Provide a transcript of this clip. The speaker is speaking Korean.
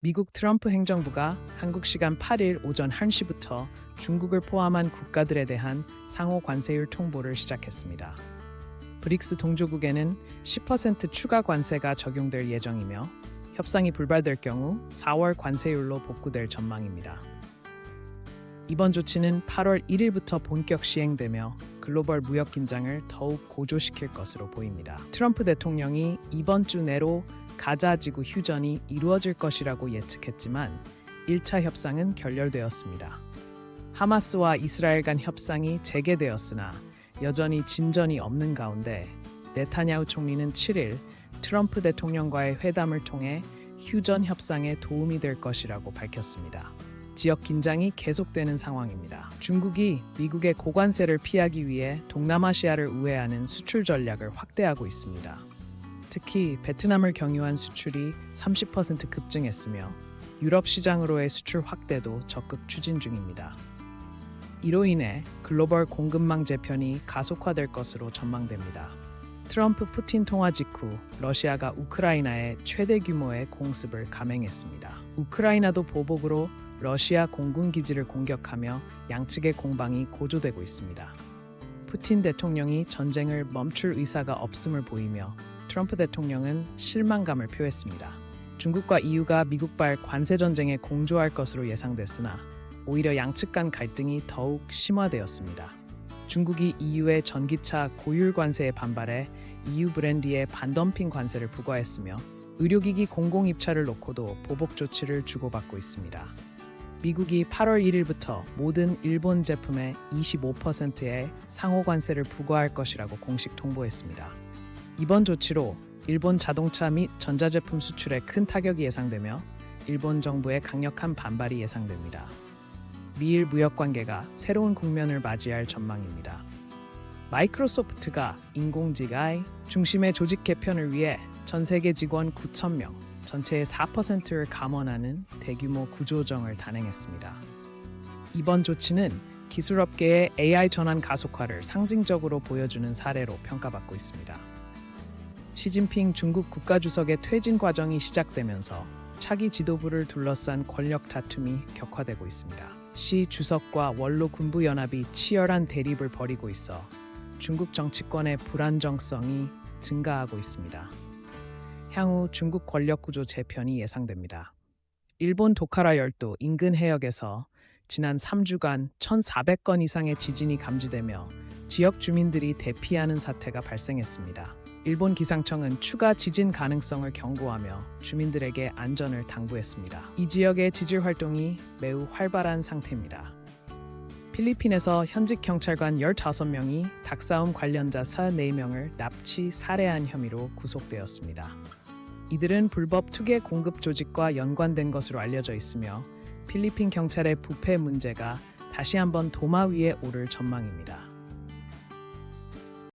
미국 트럼프 행정부가 한국 시간 8일 오전 1시부터 중국을 포함한 국가들에 대한 상호 관세율 통보를 시작했습니다. 브릭스 동조국에는 10% 추가 관세가 적용될 예정이며 협상이 불발될 경우 4월 관세율로 복구될 전망입니다. 이번 조치는 8월 1일부터 본격 시행되며 글로벌 무역 긴장을 더욱 고조시킬 것으로 보입니다. 트럼프 대통령이 이번 주 내로 가자 지구 휴전이 이루어질 것이라고 예측했지만 1차 협상은 결렬되었습니다. 하마스와 이스라엘 간 협상이 재개되었으나 여전히 진전이 없는 가운데 네타냐후 총리는 7일 트럼프 대통령과의 회담을 통해 휴전 협상에 도움이 될 것이라고 밝혔습니다. 지역 긴장이 계속되는 상황입니다. 중국이 미국의 고관세를 피하기 위해 동남아시아를 우회하는 수출 전략을 확대하고 있습니다. 특히 베트남을 경유한 수출이 30% 급증했으며 유럽 시장으로의 수출 확대도 적극 추진 중입니다. 이로 인해 글로벌 공급망 재편이 가속화될 것으로 전망됩니다. 트럼프 푸틴 통화 직후 러시아가 우크라이나에 최대 규모의 공습을 감행했습니다. 우크라이나도 보복으로 러시아 공군 기지를 공격하며 양측의 공방이 고조되고 있습니다. 푸틴 대통령이 전쟁을 멈출 의사가 없음을 보이며 트럼프 대통령은 실망감을 표했습니다. 중국과 EU가 미국발 관세 전쟁에 공조할 것으로 예상됐으나 오히려 양측 간 갈등이 더욱 심화되었습니다. 중국이 EU의 전기차 고율 관세에 반발해 EU 브랜드에 반덤핑 관세를 부과했으며 의료기기 공공 입찰을 놓고도 보복 조치를 주고받고 있습니다. 미국이 8월 1일부터 모든 일본 제품에 25%의 상호 관세를 부과할 것이라고 공식 통보했습니다. 이번 조치로 일본 자동차 및 전자제품 수출에 큰 타격이 예상되며 일본 정부의 강력한 반발이 예상됩니다. 미일 무역 관계가 새로운 국면을 맞이할 전망입니다. 마이크로소프트가 인공지능 중심의 조직 개편을 위해 전 세계 직원 9,000명, 전체의 4%를 감원하는 대규모 구조정을 단행했습니다. 이번 조치는 기술업계의 AI 전환 가속화를 상징적으로 보여주는 사례로 평가받고 있습니다. 시진핑 중국 국가주석의 퇴진 과정이 시작되면서 차기 지도부를 둘러싼 권력 다툼이 격화되고 있습니다. 시 주석과 원로 군부 연합이 치열한 대립을 벌이고 있어 중국 정치권의 불안정성이 증가하고 있습니다. 향후 중국 권력 구조 재편이 예상됩니다. 일본 도카라 열도 인근 해역에서 지난 3주간 1,400건 이상의 지진이 감지되며 지역 주민들이 대피하는 사태가 발생했습니다. 일본 기상청은 추가 지진 가능성을 경고하며 주민들에게 안전을 당부했습니다. 이 지역의 지질 활동이 매우 활발한 상태입니다. 필리핀에서 현직 경찰관 15명이 닭싸움 관련자 34명을 납치 살해한 혐의로 구속되었습니다. 이들은 불법 투기 공급 조직과 연관된 것으로 알려져 있으며 필리핀 경찰의 부패 문제가 다시 한번 도마 위에 오를 전망입니다.